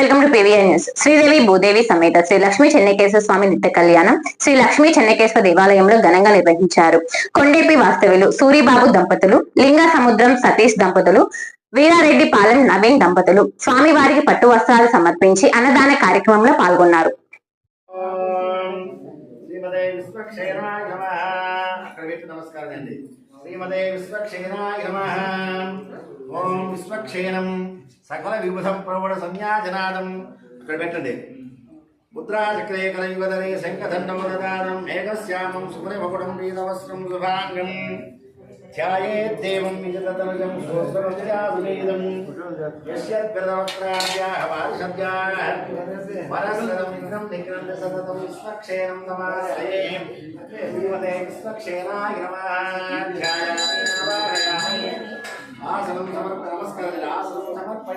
Welcome to PVR news. Sridevi Bhudevi సమేత శ్రీ లక్ష్మీ చెన్నకేశ్వర స్వామి నిత్య కళ్యాణం శ్రీ లక్ష్మీ చెన్నకేశ్వర దేవాలయంలో ఘనంగా నిర్వహించారు. కొండేపి వాస్తవ్యులు సూరిబాబు దంపతులు లింగ సముద్రం సతీష్ దంపతులు వీరారెడ్డి పాలెం నవీన్ దంపతులు స్వామివారికి పట్టు వస్త్రాలు సమర్పించి అన్నదాన కార్యక్రమంలో పాల్గొన్నారు. నమస్కారం అండి శ్రీమదే విశ్వక్షేణాయ నమ. ఓం విశ్వక్షేణం సకల విబుధం ప్రవణ సంజ్ఞాజనాదం ఇక్కడ పెట్టండి. ముద్రాచక్రే కలయుగదరే శంఖదండముదానం మేఘశ్యామం సుమనిమకుడం వీరవస్త్రం శుభాంగం ధ్యాయేద్దేవం విజతతనుజం సోత్రమజాదునేదం యస్యద్గదవక్రాభ్యాः వారిషభ్యాः వరసదం సతతం విశ్వక్షేణం నమాలయే శ్రీమతే విశ్వక్షేణాయ